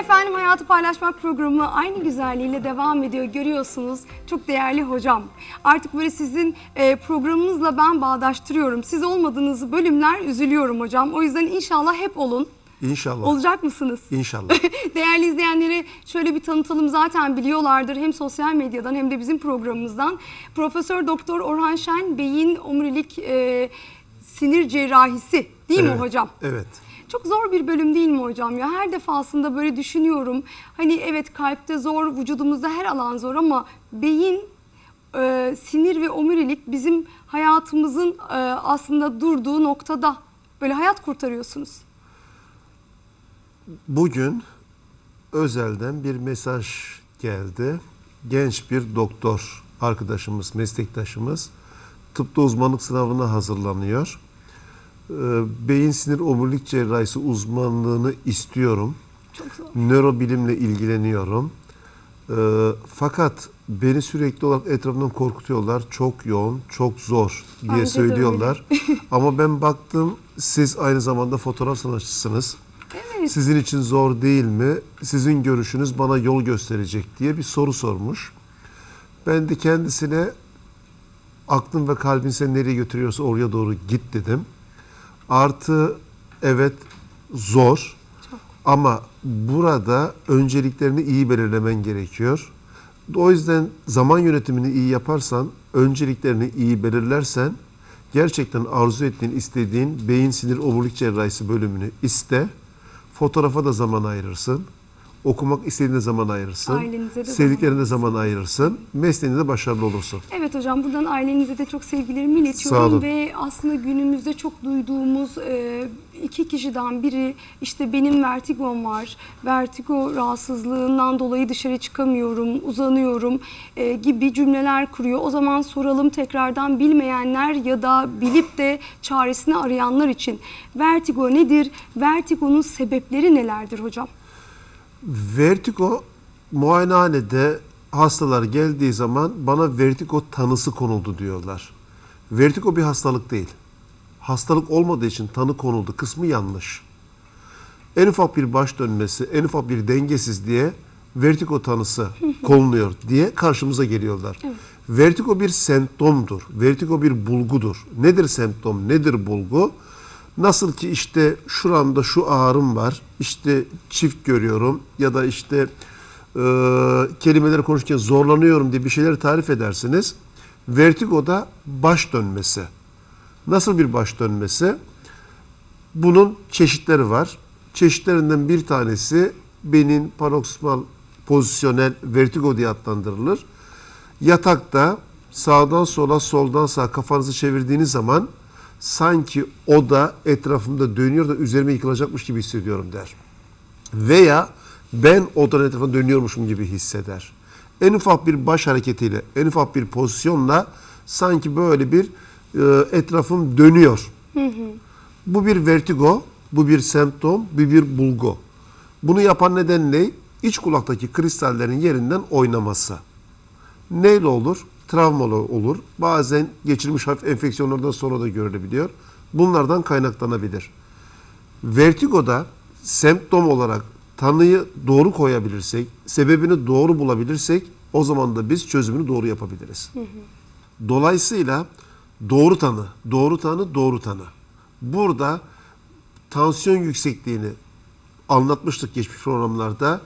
Efendim Hayatı Paylaşmak programı aynı güzelliğiyle devam ediyor görüyorsunuz. Çok değerli hocam. Artık böyle sizin e, programınızla ben bağdaştırıyorum. Siz olmadığınız bölümler üzülüyorum hocam. O yüzden inşallah hep olun. İnşallah. Olacak mısınız? İnşallah. Değerli izleyenleri şöyle bir tanıtalım zaten biliyorlardır hem sosyal medyadan hem de bizim programımızdan. Profesör Doktor Orhan Şen beyin omurilik e, sinir cerrahisi değil mi Evet, hocam? Evet. Çok zor bir bölüm değil mi hocam ya? Her defasında böyle düşünüyorum. Hani evet kalpte zor, vücudumuzda her alan zor ama beyin, e, sinir ve omurilik bizim hayatımızın e, aslında durduğu noktada böyle hayat kurtarıyorsunuz. Bugün özelden bir mesaj geldi. Genç bir doktor arkadaşımız, meslektaşımız tıpta uzmanlık sınavına hazırlanıyor. Ee, Beyin sinir omurilik cerrahisi uzmanlığını istiyorum. Çok zor. Nörobilimle ilgileniyorum. Ee, fakat beni sürekli olarak etrafından korkutuyorlar. Çok yoğun, çok zor diye Bence söylüyorlar. Ama ben baktım siz aynı zamanda fotoğraf sanatçısınız. Evet. Sizin için zor değil mi? Sizin görüşünüz bana yol gösterecek diye bir soru sormuş. Ben de kendisine aklın ve kalbin seni nereye götürüyorsa oraya doğru git dedim. Artı evet zor ama burada önceliklerini iyi belirlemen gerekiyor. O yüzden zaman yönetimini iyi yaparsan, önceliklerini iyi belirlersen gerçekten arzu ettiğin, istediğin beyin sinir omurilik cerrahisi bölümünü iste. Fotoğrafa da zaman ayırırsın. Okumak istediğinde zaman ayırırsın. Ailenize de Sevdiklerine zaman zaman ayırırsın. Mesleğinde de başarılı olursun. Evet hocam buradan ailenize de çok sevgilerimi iletiyorum ve aslında günümüzde çok duyduğumuz e, iki kişiden biri işte benim vertigom var, vertigo rahatsızlığından dolayı dışarı çıkamıyorum, uzanıyorum e, gibi cümleler kuruyor. O zaman soralım tekrardan bilmeyenler ya da bilip de çaresini arayanlar için vertigo nedir? Vertigonun sebepleri nelerdir hocam? Vertigo muayenehanede hastalar geldiği zaman bana vertigo tanısı konuldu diyorlar. Vertigo bir hastalık değil. Hastalık olmadığı için tanı konuldu kısmı yanlış. En ufak bir baş dönmesi, en ufak bir dengesiz diye vertigo tanısı konuluyor diye karşımıza geliyorlar. Vertigo bir semptomdur. Vertigo bir bulgudur. Nedir semptom, nedir bulgu? Nasıl ki işte şuramda şu ağrım var, işte çift görüyorum ya da işte e, kelimeleri konuşurken zorlanıyorum diye bir şeyleri tarif edersiniz. Vertigoda baş dönmesi. Nasıl bir baş dönmesi? Bunun çeşitleri var. Çeşitlerinden bir tanesi benin paroksimal pozisyonel vertigo diye adlandırılır. Yatakta sağdan sola soldan sağa kafanızı çevirdiğiniz zaman sanki o da etrafımda dönüyor da üzerime yıkılacakmış gibi hissediyorum der. Veya ben odanın etrafında dönüyormuşum gibi hisseder. En ufak bir baş hareketiyle, en ufak bir pozisyonla sanki böyle bir e, etrafım dönüyor. Bu bir vertigo, bu bir semptom, bu bir bulgu. Bunu yapan neden ne? İç kulaktaki kristallerin yerinden oynaması. Neyle olur? Travmalı olur. Bazen geçirilmiş hafif enfeksiyonlardan sonra da görülebiliyor. Bunlardan kaynaklanabilir. Vertigoda semptom olarak tanıyı doğru koyabilirsek, sebebini doğru bulabilirsek o zaman da biz çözümünü doğru yapabiliriz. Dolayısıyla doğru tanı, doğru tanı, doğru tanı. Burada tansiyon yüksekliğini anlatmıştık geçmiş programlarda.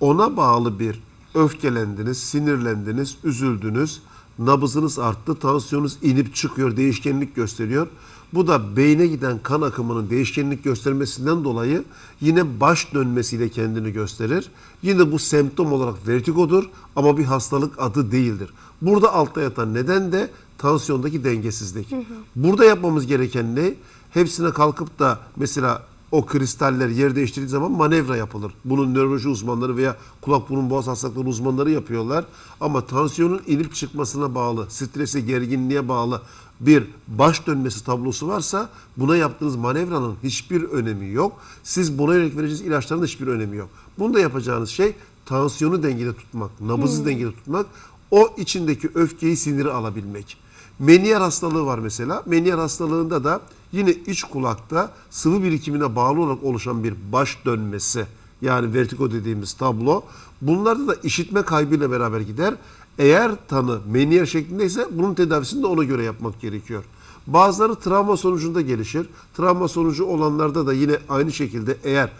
Ona bağlı bir öfkelendiniz, sinirlendiniz, üzüldünüz, nabızınız arttı, tansiyonunuz inip çıkıyor, değişkenlik gösteriyor. Bu da beyne giden kan akımının değişkenlik göstermesinden dolayı yine baş dönmesiyle kendini gösterir. Yine bu semptom olarak vertigodur ama bir hastalık adı değildir. Burada altta yatan neden de tansiyondaki dengesizlik. Burada yapmamız gereken ne? Hepsine kalkıp da mesela o kristaller yer değiştirdiği zaman manevra yapılır. Bunun nöroloji uzmanları veya kulak burun boğaz hastalıkları uzmanları yapıyorlar. Ama tansiyonun inip çıkmasına bağlı, strese, gerginliğe bağlı bir baş dönmesi tablosu varsa buna yaptığınız manevranın hiçbir önemi yok. Siz buna yönelik vereceğiniz ilaçların da hiçbir önemi yok. Bunda yapacağınız şey tansiyonu dengede tutmak, nabızı dengede tutmak, o içindeki öfkeyi, siniri alabilmek. Meniyer hastalığı var mesela. Meniyer hastalığında da yine iç kulakta sıvı birikimine bağlı olarak oluşan bir baş dönmesi Yani vertigo dediğimiz tablo. Bunlarda da işitme kaybıyla beraber gider. Eğer tanı meniyer şeklindeyse bunun tedavisini de ona göre yapmak gerekiyor. Bazıları travma sonucunda gelişir. Travma sonucu olanlarda da yine aynı şekilde eğer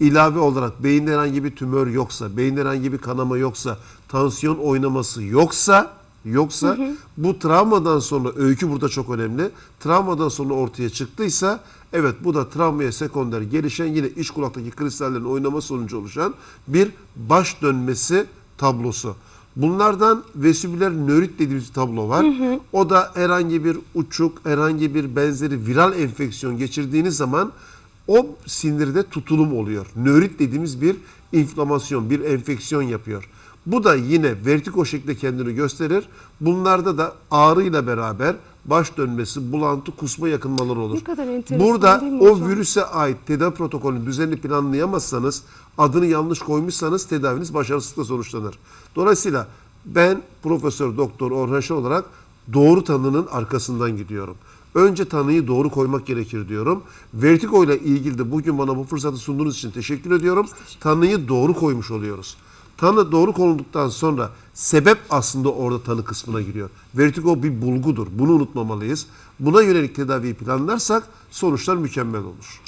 ilave olarak beyinde herhangi bir tümör yoksa, beyinde herhangi bir kanama yoksa, tansiyon oynaması yoksa yoksa bu travmadan sonra öykü burada çok önemli. Travmadan sonra ortaya çıktıysa evet bu da travmaya sekonder gelişen yine iç kulaktaki kristallerin oynama sonucu oluşan bir baş dönmesi tablosu. Bunlardan vesibüler nörit dediğimiz bir tablo var. O da herhangi bir uçuk, herhangi bir benzeri viral enfeksiyon geçirdiğiniz zaman o sinirde tutulum oluyor. Nörit dediğimiz bir inflamasyon, bir enfeksiyon yapıyor. Bu da yine vertigo şeklinde kendini gösterir. Bunlarda da ağrıyla beraber baş dönmesi, bulantı, kusma yakınmaları olur. Ne kadar enteresan Burada değil mi o hocam? virüse ait tedavi protokolünü düzenli planlayamazsanız, adını yanlış koymuşsanız tedaviniz başarısızlıkla sonuçlanır. Dolayısıyla ben Profesör Doktor Orhan Şen olarak doğru tanının arkasından gidiyorum. Önce tanıyı doğru koymak gerekir diyorum. Vertigo ile ilgili de bugün bana bu fırsatı sunduğunuz için teşekkür ediyorum. Tanıyı doğru koymuş oluyoruz. Tanı doğru konulduktan sonra sebep aslında orada tanı kısmına giriyor. Vertigo bir bulgudur. Bunu unutmamalıyız. Buna yönelik tedaviyi planlarsak sonuçlar mükemmel olur.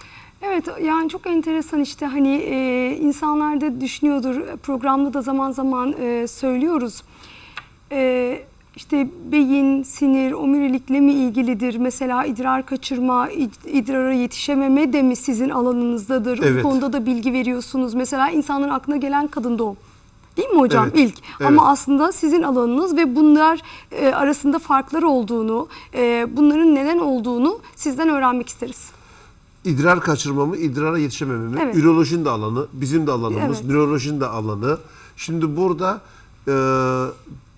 Evet yani çok enteresan işte hani e, insanlar da düşünüyordur programda da zaman zaman e, söylüyoruz. E, işte beyin, sinir, omurilikle mi ilgilidir? Mesela idrar kaçırma, id- idrara yetişememe de mi sizin alanınızdadır? Evet. Bu konuda da bilgi veriyorsunuz. Mesela insanların aklına gelen kadın doğum. Değil mi hocam Evet, ilk? evet. Ama aslında sizin alanınız ve bunlar e, arasında farklar olduğunu, e, bunların neden olduğunu sizden öğrenmek isteriz. İdrar kaçırma mı, idrara yetişememe mi? Evet. Ürolojinin de alanı, bizim de alanımız, Evet. nörolojinin de alanı. Şimdi burada e,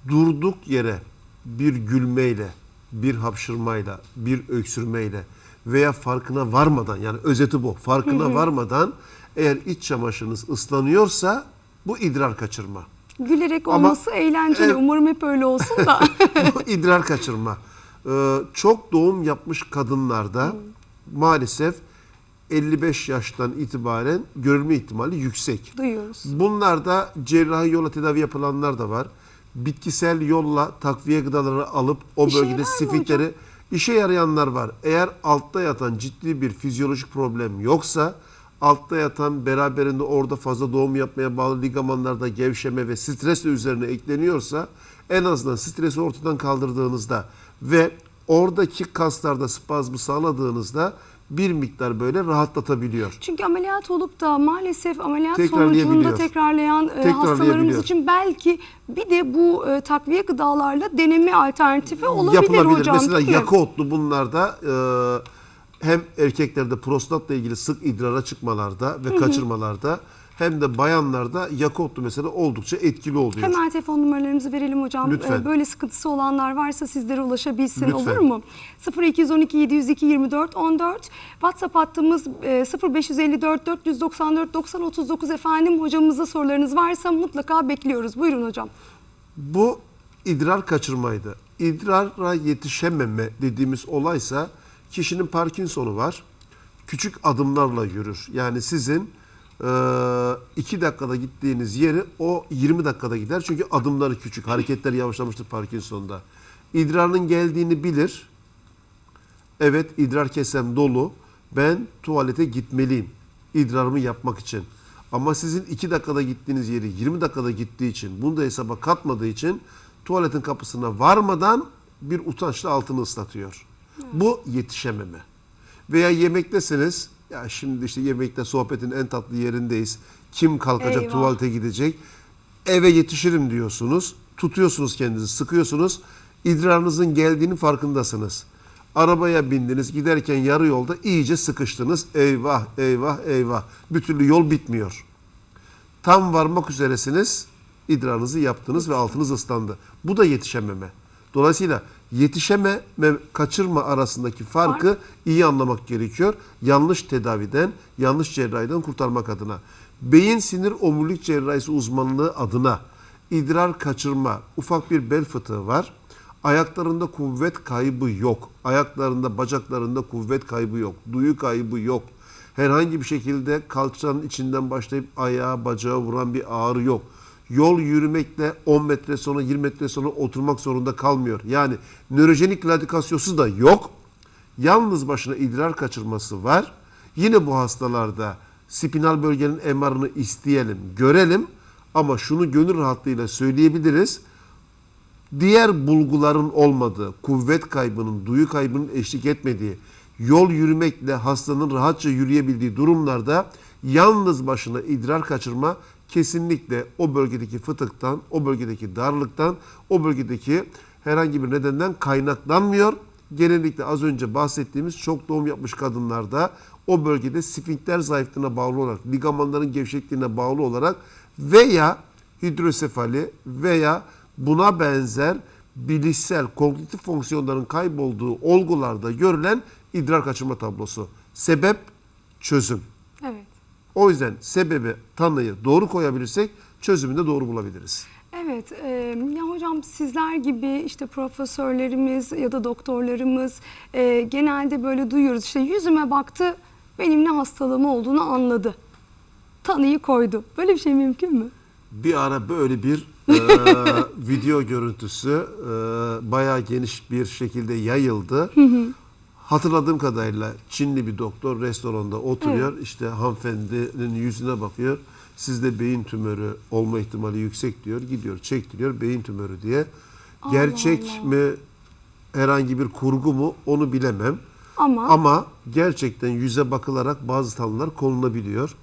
durduk yere bir gülmeyle, bir hapşırmayla, bir öksürmeyle veya farkına varmadan yani özeti bu, farkına varmadan eğer iç çamaşırınız ıslanıyorsa bu idrar kaçırma. Gülerek Ama- olması eğlenceli. Evet. Umarım hep öyle olsun da. Bu idrar kaçırma. Ee, çok doğum yapmış kadınlarda maalesef 55 yaştan itibaren görülme ihtimali yüksek. Duyuyoruz. Bunlarda cerrahi yolla tedavi yapılanlar da var. Bitkisel yolla takviye gıdaları alıp o İşe bölgede mı sifitleri işe yarayanlar var. Eğer altta yatan ciddi bir fizyolojik problem yoksa altta yatan beraberinde orada fazla doğum yapmaya bağlı ligamanlarda gevşeme ve stres de üzerine ekleniyorsa en azından stresi ortadan kaldırdığınızda ve oradaki kaslarda spazmı sağladığınızda bir miktar böyle rahatlatabiliyor. Çünkü ameliyat olup da maalesef ameliyat sonucunda tekrarlayan e, hastalarımız için belki bir de bu e, takviye gıdalarla deneme alternatifi olabilir yapılabilir. hocam. Mesela yaka otlu bunlarda e, hem erkeklerde prostatla ilgili sık idrara çıkmalarda ve kaçırmalarda hem de bayanlarda yaka otlu mesela oldukça etkili oluyor. Hemen telefon numaralarımızı verelim hocam. Lütfen. Ee, Böyle sıkıntısı olanlar varsa sizlere ulaşabilsin Lütfen. olur mu? 0212 702 24 14 WhatsApp hattımız e, 0554 494 90 39 efendim. Hocamıza sorularınız varsa mutlaka bekliyoruz. Buyurun hocam. Bu idrar kaçırmaydı. İdrara yetişememe dediğimiz olaysa kişinin Parkinson'u var. Küçük adımlarla yürür. Yani sizin 2 dakikada gittiğiniz yeri o 20 dakikada gider. Çünkü adımları küçük, hareketler yavaşlamıştır Parkinson'da. İdrarın geldiğini bilir. Evet idrar kesem dolu. Ben tuvalete gitmeliyim. İdrarımı yapmak için. Ama sizin 2 dakikada gittiğiniz yeri 20 dakikada gittiği için, bunu da hesaba katmadığı için tuvaletin kapısına varmadan bir utançla altını ıslatıyor. Bu yetişememe. Veya yemektesiniz. Ya şimdi işte yemekte sohbetin en tatlı yerindeyiz. Kim kalkacak Eyvah. tuvalete gidecek? Eve yetişirim diyorsunuz. Tutuyorsunuz kendinizi, sıkıyorsunuz. İdrarınızın geldiğinin farkındasınız. Arabaya bindiniz, giderken yarı yolda iyice sıkıştınız. Eyvah, eyvah, eyvah. Bir türlü yol bitmiyor. Tam varmak üzeresiniz, idrarınızı yaptınız ve altınız ıslandı. Bu da yetişememe. Dolayısıyla yetişeme ve kaçırma arasındaki farkı iyi anlamak gerekiyor. Yanlış tedaviden, yanlış cerrahiden kurtarmak adına. Beyin sinir omurilik cerrahisi uzmanlığı adına idrar kaçırma, ufak bir bel fıtığı var. Ayaklarında kuvvet kaybı yok. Ayaklarında, bacaklarında kuvvet kaybı yok. Duyu kaybı yok. Herhangi bir şekilde kalçanın içinden başlayıp ayağa bacağa vuran bir ağrı yok. Yol yürümekle 10 metre sonra 20 metre sonra oturmak zorunda kalmıyor. Yani nörojenik radikasyosu da yok. Yalnız başına idrar kaçırması var. Yine bu hastalarda spinal bölgenin MR'ını isteyelim, görelim. Ama şunu gönül rahatlığıyla söyleyebiliriz. Diğer bulguların olmadığı, kuvvet kaybının, duyu kaybının eşlik etmediği, yol yürümekle hastanın rahatça yürüyebildiği durumlarda yalnız başına idrar kaçırma kesinlikle o bölgedeki fıtıktan, o bölgedeki darlıktan, o bölgedeki herhangi bir nedenden kaynaklanmıyor. Genellikle az önce bahsettiğimiz çok doğum yapmış kadınlarda o bölgede sfinkter zayıflığına bağlı olarak, ligamanların gevşekliğine bağlı olarak veya hidrosefali veya buna benzer bilişsel, kognitif fonksiyonların kaybolduğu olgularda görülen idrar kaçırma tablosu. Sebep, çözüm. O yüzden sebebi, tanıyı doğru koyabilirsek çözümünü de doğru bulabiliriz. Evet, e, ya hocam sizler gibi işte profesörlerimiz ya da doktorlarımız e, genelde böyle duyuyoruz işte yüzüme baktı benim ne hastalığım olduğunu anladı. Tanıyı koydu. Böyle bir şey mümkün mü? Bir ara böyle bir e, video görüntüsü e, bayağı geniş bir şekilde yayıldı. Hatırladığım kadarıyla Çinli bir doktor restoranda oturuyor. İşte hanımefendinin yüzüne bakıyor. Sizde beyin tümörü olma ihtimali yüksek diyor. Gidiyor çektiriyor beyin tümörü diye. Allah Gerçek Allah. mi herhangi bir kurgu mu onu bilemem. Ama, Ama gerçekten yüze bakılarak bazı tanılar konulabiliyor.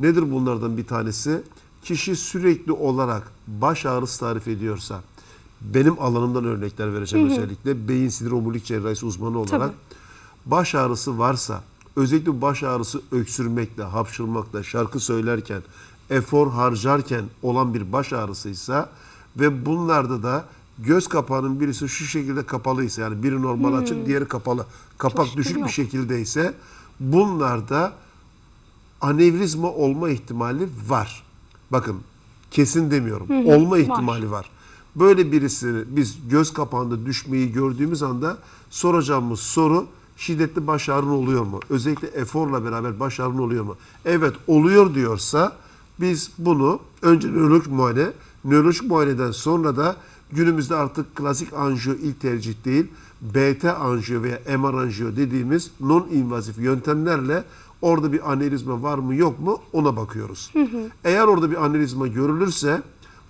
Nedir bunlardan bir tanesi? Kişi sürekli olarak baş ağrısı tarif ediyorsa, benim alanımdan örnekler vereceğim özellikle, beyin sinir omurilik cerrahisi uzmanı olarak. Tabii. Baş ağrısı varsa, özellikle baş ağrısı öksürmekle, hapşırmakla, şarkı söylerken, efor harcarken olan bir baş ağrısıysa ve bunlarda da göz kapağının birisi şu şekilde kapalıysa yani biri normal açık diğeri kapalı kapak Çok düşük şükür bir yok. şekildeyse bunlarda anevrizma olma ihtimali var. Bakın kesin demiyorum. olma var. ihtimali var. Böyle birisini biz göz kapağında düşmeyi gördüğümüz anda soracağımız soru şiddetli baş ağrın oluyor mu? Özellikle eforla beraber baş ağrın oluyor mu? Evet oluyor diyorsa biz bunu önce nörolojik muayene, nörolojik muayeneden sonra da günümüzde artık klasik anjiyo ilk tercih değil, BT anjiyo veya MR anjiyo dediğimiz non-invazif yöntemlerle orada bir anevrizma var mı yok mu ona bakıyoruz. Eğer orada bir anevrizma görülürse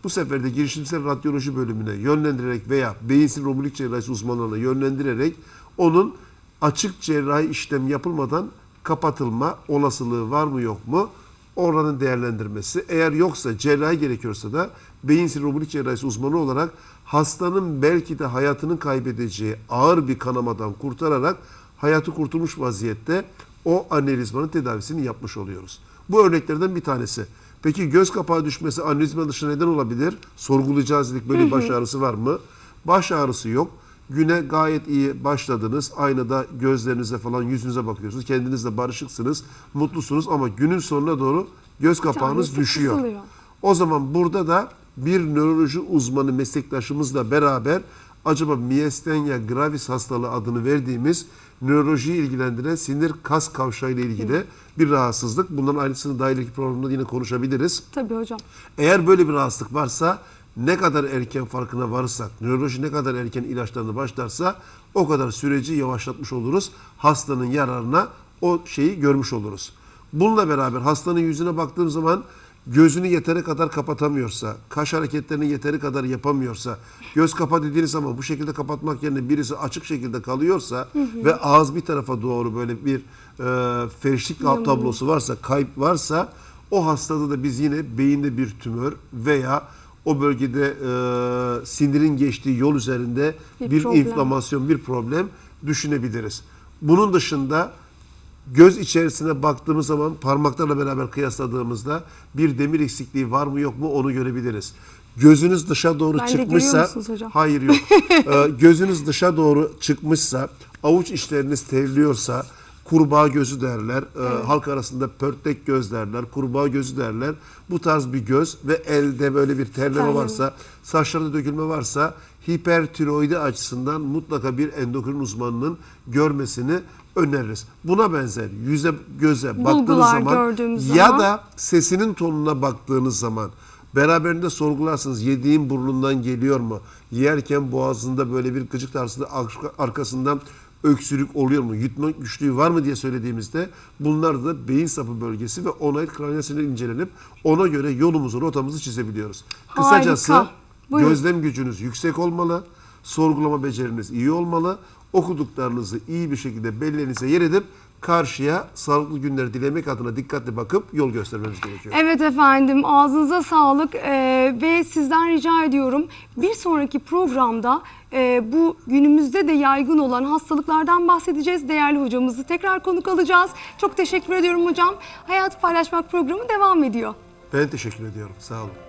bu sefer de girişimsel radyoloji bölümüne yönlendirerek veya beyin sinir omurilik cerrahisi uzmanlarına yönlendirerek onun açık cerrahi işlem yapılmadan kapatılma olasılığı var mı yok mu? Oranın değerlendirmesi. Eğer yoksa cerrahi gerekiyorsa da beyin sinir omurilik cerrahisi uzmanı olarak hastanın belki de hayatını kaybedeceği ağır bir kanamadan kurtararak hayatı kurtulmuş vaziyette o anevrizmanın tedavisini yapmış oluyoruz. Bu örneklerden bir tanesi. Peki göz kapağı düşmesi anevrizma dışı neden olabilir? Sorgulayacağız dedik böyle bir baş ağrısı var mı? Baş ağrısı yok. Güne gayet iyi başladınız. Aynada gözlerinize falan yüzünüze bakıyorsunuz. Kendinizle barışıksınız, mutlusunuz ama günün sonuna doğru göz kapağınız tanesi düşüyor. kısılıyor. O zaman burada da bir nöroloji uzmanı meslektaşımızla beraber acaba miastenia gravis hastalığı adını verdiğimiz nörolojiyi ilgilendiren sinir kas kavşağı ile ilgili bir rahatsızlık. Bunların ayrıntısını daha ileriki programda yine konuşabiliriz. tabii hocam. Eğer böyle bir rahatsızlık varsa ne kadar erken farkına varırsak, nöroloji ne kadar erken ilaçlarını başlarsa o kadar süreci yavaşlatmış oluruz. Hastanın yararına o şeyi görmüş oluruz. Bununla beraber hastanın yüzüne baktığım zaman gözünü yeteri kadar kapatamıyorsa, kaş hareketlerini yeteri kadar yapamıyorsa, göz kapa dediğiniz zaman bu şekilde kapatmak yerine birisi açık şekilde kalıyorsa ve ağız bir tarafa doğru böyle bir e, ferişlik tablosu varsa, kayıp varsa o hastada da biz yine beyinde bir tümör veya o bölgede e, sinirin geçtiği yol üzerinde Bir bir, problem. inflamasyon, bir problem düşünebiliriz. Bunun dışında göz içerisine baktığımız zaman parmaklarla beraber kıyasladığımızda bir demir eksikliği var mı yok mu onu görebiliriz. Gözünüz dışa doğru Ben çıkmışsa hayır yok. Ee, gözünüz dışa doğru çıkmışsa, avuç içleriniz terliyorsa, kurbağa gözü derler. Ee, halk arasında pörtlek göz derler, kurbağa gözü derler. Bu tarz bir göz ve elde böyle bir terleme Terleme. varsa, saçlarda dökülme varsa hipertiroidi açısından mutlaka bir endokrin uzmanının görmesini öneririz. Buna benzer yüze göze baktığınız Bulgular zaman gördüğümüz ya zaman. da sesinin tonuna baktığınız zaman beraberinde sorgularsınız yediğin burnundan geliyor mu? Yerken boğazında böyle bir gıcık tarzında arka- arkasından öksürük oluyor mu? Yutma güçlüğü var mı diye söylediğimizde bunlar da beyin sapı bölgesi ve onay kraniyal sinir incelenip ona göre yolumuzu, rotamızı çizebiliyoruz. Kısacası Harika. Buyurun. gözlem gücünüz yüksek olmalı, sorgulama beceriniz iyi olmalı, okuduklarınızı iyi bir şekilde belleğinize yer edip karşıya sağlıklı günler dilemek adına dikkatli bakıp yol göstermemiz gerekiyor. Evet efendim ağzınıza sağlık Ee, ve sizden rica ediyorum bir sonraki programda e, bu günümüzde de yaygın olan hastalıklardan bahsedeceğiz. Değerli hocamızı tekrar konuk alacağız. Çok teşekkür ediyorum hocam. Hayatı Paylaşmak programı devam ediyor. Ben teşekkür ediyorum. Sağ olun.